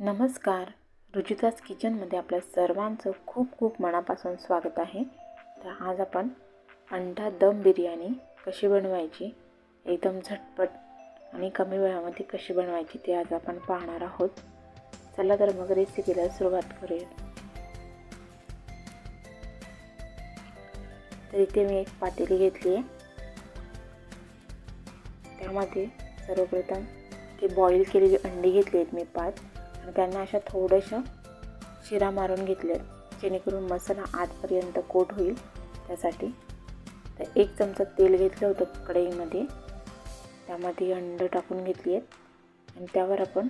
नमस्कार. रुचिताज किचनमध्ये आपल्या सर्वांचं खूप खूप मनापासून स्वागत आहे. तर आज आपण अंडा दम बिर्याणी कशी बनवायची एकदम झटपट आणि कमी वेळामध्ये कशी बनवायची ते आज आपण पाहणार आहोत. चला तर मग रेसिपीला सुरुवात करूया. तर इथे मी एक पातेली घेतली आहे. त्यामध्ये सर्वप्रथम ते बॉईल केलेली अंडी घेतली आहेत मी पाच आणि त्यांना अशा थोड्याशा शिरा मारून घेतल्या जेणेकरून मसाला आतपर्यंत कोट होईल त्यासाठी. तर एक चमचा तेल घेतलं होतं कढईमध्ये. त्यामध्ये अंडं टाकून घेतली आहेत आणि त्यावर आपण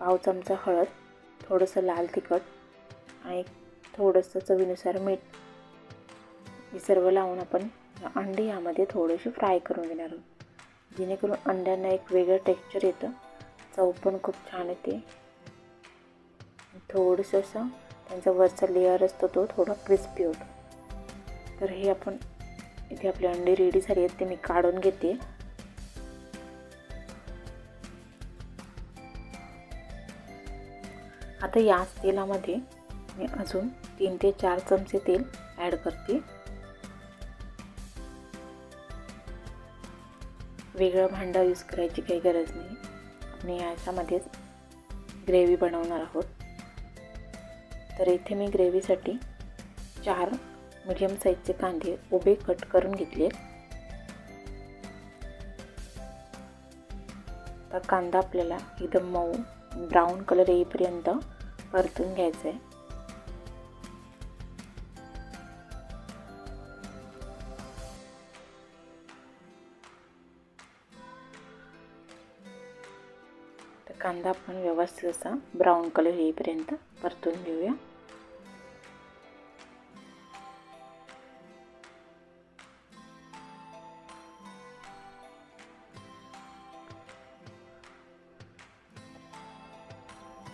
पाव चमचा हळद थोडंसं लाल तिखट आणि थोडंसं चवीनुसार मीठ हे सर्व लावून आपण अंडी यामध्ये थोडेसे फ्राय करून घेणार आहोत. जेणेकरून अंड्यांना एक वेगळं टेक्स्चर येतं. चव पण खूप छान येते. थोडंसं असं त्यांचा वरचा लेअर असतो तो थोडा क्रिस्पी होतो. तर हे आपण इथे आपले अंडे रेडी झाले आहेत ते मी काढून घेते. आता याच तेलामध्ये मी अजून तीन ते चार चमचे तेल ॲड करते. वेगळं भांडं यूज करायची काही गरज नाही. आपण याच्यामध्येच ग्रेव्ही बनवणार आहोत. तर इथे मी ग्रेव्हीसाठी चार मीडियम साईजचे कांदे उभे कट करून घेतले तर कांदा आपल्याला एकदम मऊ ब्राऊन कलर येईपर्यंत परतून घ्यायचा आहे तर कांदा आपण व्यवस्थित असा ब्राऊन कलर येईपर्यंत परतून घेऊया.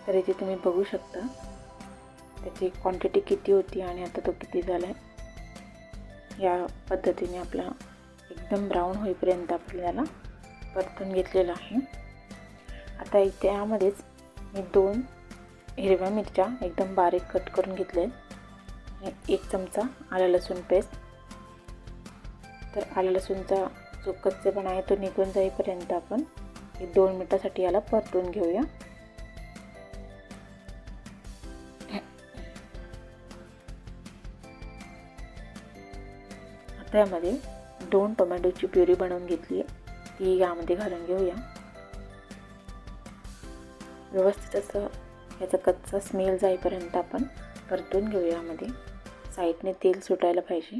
तर इथे तुम्ही बघू शकता त्याची क्वांटिटी किती होती आणि आता तो किती झाला आहे या पद्धतीने आपला एकदम ब्राऊन होईपर्यंत आपल्याला परतून घेतलेला आहे. आता इथे यामध्येच मी दोन हिरव्या मिरच्या एकदम बारीक कट करून घेतले एक चमचा आलं लसूण पेस्ट. तर आलं लसूणचा जो कच्चेपणा आहे तो निघून जाईपर्यंत आपण एक दोन मिनटासाठी याला परतून घेऊया. आता यामध्ये दोन टोमॅटोची प्युरी बनवून घेतली आहे. ती यामध्ये घालून घेऊया. व्यवस्थित असं ह्याचा कच्चा स्मेल जाईपर्यंत आपण परतून घेऊया यामध्ये. साईडने तेल सुटायला पाहिजे.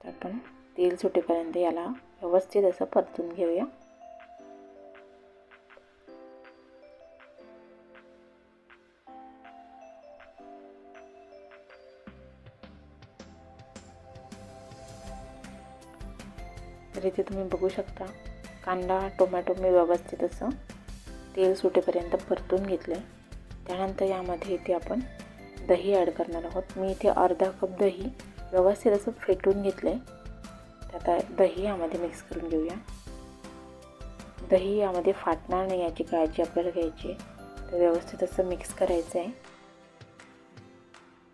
तर आपण तेल सुटेपर्यंत याला व्यवस्थित असं परतून घेऊया. तर इथे तुम्ही बघू शकता कांदा टोमॅटो मी व्यवस्थित असं तेल सुटेपर्यंत परतून घेतलं आहे त्यानंतर यामध्ये इथे आपण दही ॲड करणार आहोत. मी इथे अर्धा कप दही व्यवस्थित असं फेटून घेतलं आहे आता दही यामध्ये मिक्स करून घेऊया. दही यामध्ये फाटणार नाही याची काळजी आपल्याला घ्यायची आहे. तर व्यवस्थित असं मिक्स करायचं आहे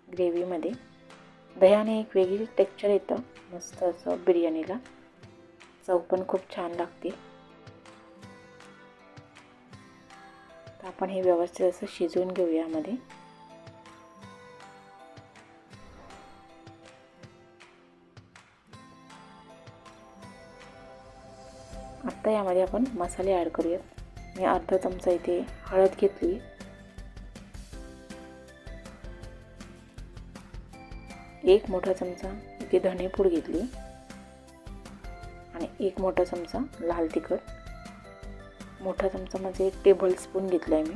ग्रेव्हीमध्ये दह्याने एक वेगळी टेक्स्चर येतं मस्त असं बिर्याणीला. चव पण खूप छान लागते. तर आपण हे व्यवस्थित असं शिजवून घेऊ यामध्ये. आत्ता यामध्ये आपण मसाले ॲड करूयात. मी अर्धा चमचा इथे हळद घेतली. एक मोठा चमचा इथे धणेपूड घेतली. आणि एक मोठा चमचा लाल तिखट. मोठा चमचा म्हणजे एक टेबल स्पून घेतला आहे मी.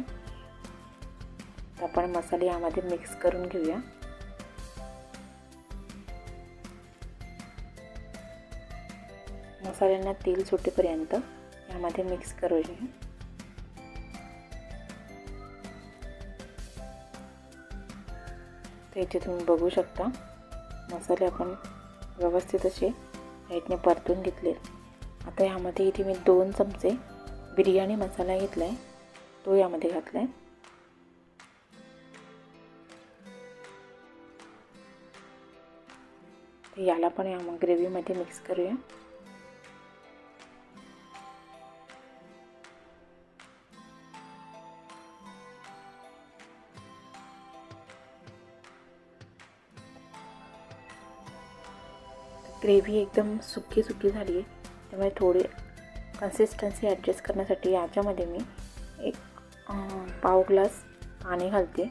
तर आपण मसाले यामध्ये मिक्स करून घेऊया. मसाल्यांना तेल सुटेपर्यंत यामध्ये मिक्स करूया तर इथे तुम्ही बघू शकता मसाले आपण व्यवस्थित असे साईडने परतून घेतले. आता यामध्ये इथे मी दोन चमचे बिर्याणी मसाला घेतला आहे तो यामध्ये घातला आहे तर याला पण या मग ग्रेव्हीमध्ये मिक्स करूया. ग्रेव्ही एकदम सुकी सुकी झाली आहे. त्यामुळे थोडी कन्सिस्टन्सी ॲडजस्ट करण्यासाठी याच्यामध्ये मी एक पाव ग्लास पाणी घालते.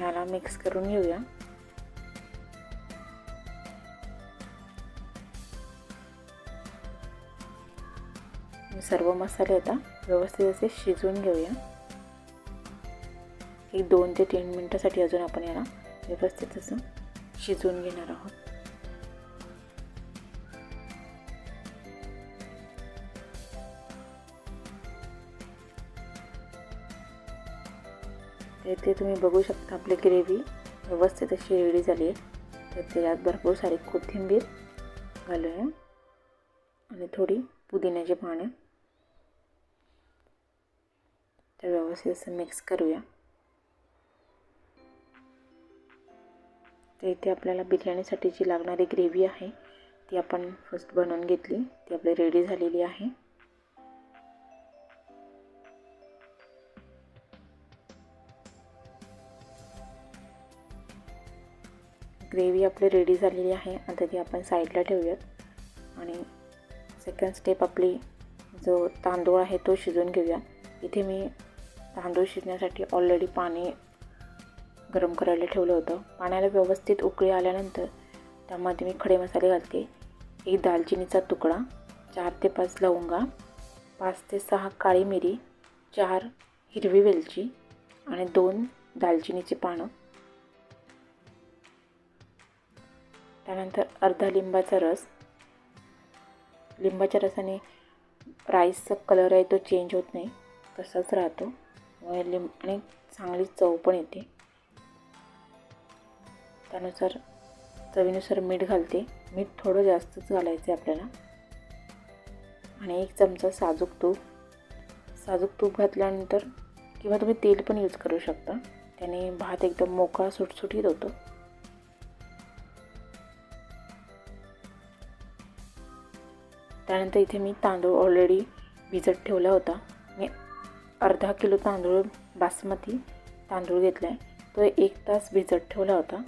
याला मिक्स करून घेऊया. सर्व मसाले आता व्यवस्थित असे शिजवून घेऊया. एक दोन ते तीन मिनटासाठी अजून आपण याला व्यवस्थित असं शिजवून घेणार आहोत. इथे तुम्ही बघू शकता आपली ग्रेव्ही व्यवस्थित अशी रेडी झाली आहे. तर त्याच्यात भरपूर सारी कोथिंबीर घालूया आणि थोडी पुदिन्याची पानं. तर व्यवस्थित असं मिक्स करूया. तर इथे आपल्याला बिर्याणीसाठी जी लागणारी ग्रेव्ही आहे ती आपण फर्स्ट बनवून घेतली. ती आपली रेडी झालेली आहे. ग्रेव्ही आपली रेडी झालेली आहे. आता ती आपण साईडला ठेवूयात. आणि सेकंड स्टेप आपली जो तांदूळ आहे तो शिजवून घेऊया. इथे मी तांदूळ शिजण्यासाठी ऑलरेडी पाणी गरम करायला ठेवलं होतं. पाण्याला व्यवस्थित उकळी आल्यानंतर त्यामध्ये मी खडे मसाले घालते. एक दालचिनीचा तुकडा चार ते पाच लवंगा पाच ते सहा काळी मिरी चार हिरवी वेलची आणि दोन दालचिनीची पानं. त्यानंतर अर्धा लिंबाचा रस. लिंबाच्या रसाने राईसचा कलर आहे तो चेंज होत नाही तसाच राहतो. लिंब आणि चांगली चव पण येते. त्यानुसार चवीनुसार मीठ घालते. मीठ थोडं जास्तच घालायचं आहे आपल्याला. आणि एक चमचा साजूक तूप. साजूक तूप घातल्यानंतर किंवा तुम्ही तेल पण यूज करू शकता. त्याने भात एकदम मोकळा सुटसुटीत होतो. त्यानंतर इथे मी तांदूळ ऑलरेडी भिजत ठेवला होता. मी अर्धा किलो तांदूळ बासमती तांदूळ घेतला आहे तो एक तास भिजत ठेवला होता.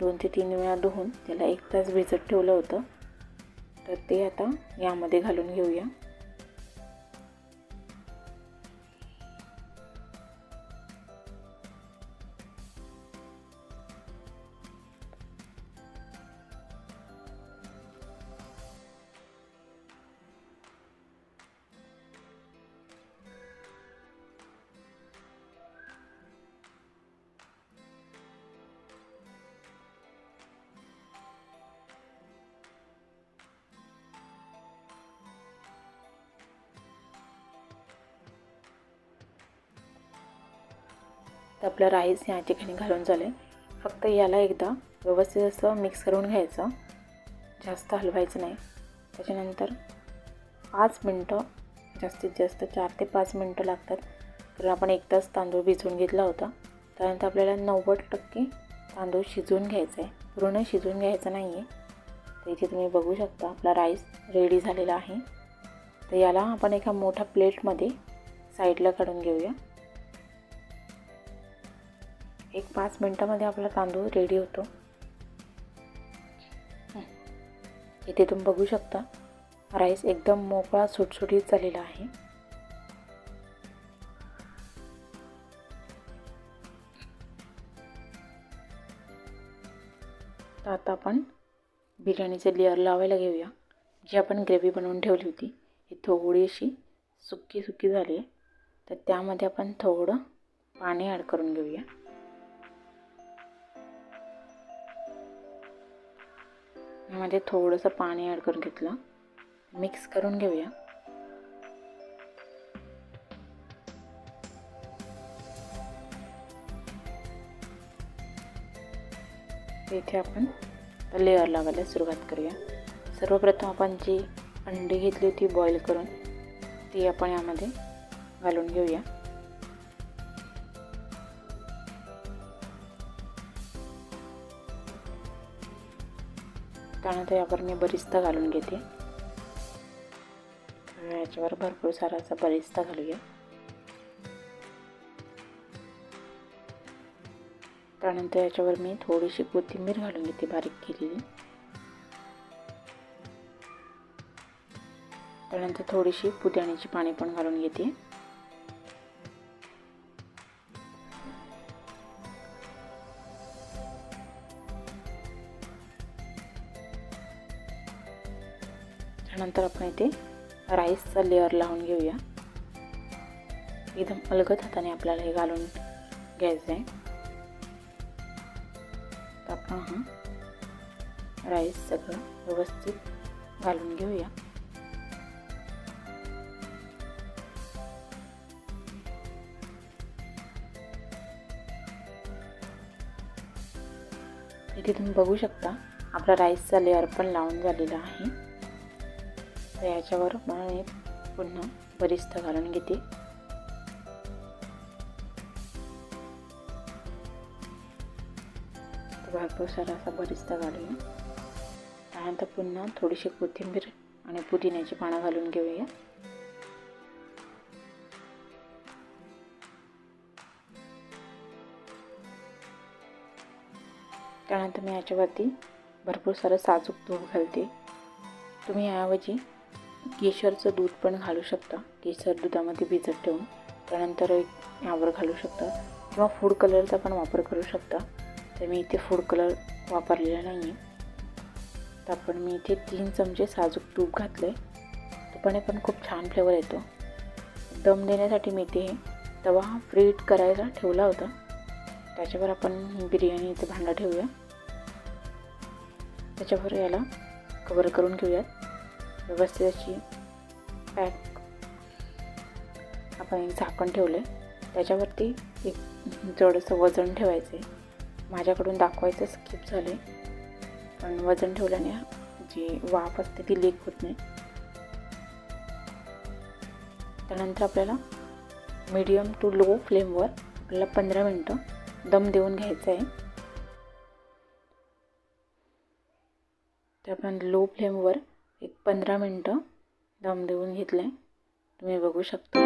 दोन ते तीन वेळा धुवून त्याला एक तास भिजत ठेवलं होतं. तर ते आता यामध्ये घालून घेऊया. तर आपलं राईस या ठिकाणी घालून झालं फक्त याला एकदा व्यवस्थित असं मिक्स करून घ्यायचं. जास्त हलवायचं नाही. त्याच्यानंतर पाच मिनटं जास्तीत जास्त चार ते पाच मिनटं लागतात. तर आपण एक तास तांदूळ भिजवून घेतला होता. त्यानंतर आपल्याला नव्वद टक्के तांदूळ शिजवून घ्यायचा आहे पूर्ण शिजवून घ्यायचं नाही आहे तर इथे तुम्ही बघू शकता आपला राईस रेडी झालेला आहे. तर याला आपण एका मोठ्या प्लेटमध्ये साईडला काढून घेऊया. एक पाच मिनटामध्ये आपला तांदूळ रेडी होतो. इथे तुम्ही बघू शकता राईस एकदम मोकळा सुटसुटीत झालेला आहे. तर आता आपण बिर्याणीचे लेअर लावायला घेऊया जी आपण ग्रेव्ही बनवून ठेवली होती. ही थोडीशी सुकी सुकी झाली आहे. तर त्यामध्ये आपण थोडं पाणी ॲड करून घेऊया. यामध्ये थोडंसं पाणी ॲड करून घेतलं. मिक्स करून घेऊया. इथे आपण लेअर लावायला सुरुवात करूया. सर्वप्रथम आपण जी अंडी घेतली होती बॉईल करून ती आपण यामध्ये घालून घेऊया. त्यानंतर यावर मी बरिस्ता घालून घेते. याच्यावर भरपूर सारा असा बरिस्ता घालूया. त्यानंतर याच्यावर मी थोडीशी कोथिंबीर घालून घेते बारीक केलेली. त्यानंतर थोडीशी पुदिण्याची पाणी पण घालून घेते. त्यानंतर आपण इथे राईसचा लेअर लावून घेऊया. एकदम अलगद हाताने आपल्याला हे घालून घ्यायचं आहे. तर आपण हा राईस सगळं व्यवस्थित घालून घेऊया. इथे तुम्ही बघू शकता आपला राईसचा लेअर पण लावून झालेला आहे. तर याच्यावर मी पुन्हा बरिस्ता घालून घेते. भरपूर सारा असा बरिस्ता घालूया. त्यानंतर पुन्हा थोडीशी कोथिंबीर आणि पुदिन्याची पानं घालून घेऊया. त्यानंतर मी याच्यावरती भरपूर सारं साजूक तूप घालते. तुम्ही याऐवजी केशरचं दूध पण घालू शकता. केशर दुधामध्ये भिजत ठेवून त्यानंतर यावर घालू शकता. किंवा फूड कलरचा पण वापर करू शकता. तर मी इथे फूड कलर वापरलेला नाही आहे तर आपण मी इथे तीन चमचे साजूक तूप घातले तुपाने पण खूप छान फ्लेवर येतो. दम देण्यासाठी मी इथे तवा फ्रीट करायला ठेवला होता. त्याच्यावर आपण बिर्याणी इथे भांडा ठेवूया. त्याच्यावर याला कवर करून घेऊयात. व्यवस्थित अशी पॅक आपण एक झाकण ठेवलं आहे त्याच्यावरती एक जडंसं वजन ठेवायचं आहे माझ्याकडून दाखवायचं स्किप झालं आहे पण वजन ठेवल्याने जी वाफ असते ती लीक होत नाही. त्यानंतर आपल्याला मीडियम टू लो फ्लेमवर आपल्याला पंधरा मिनटं दम देऊन घ्यायचं आहे. तर आपण लो फ्लेमवर एक पंधरा मिनटं दम देऊन घेतलं आहे तुम्ही बघू शकता.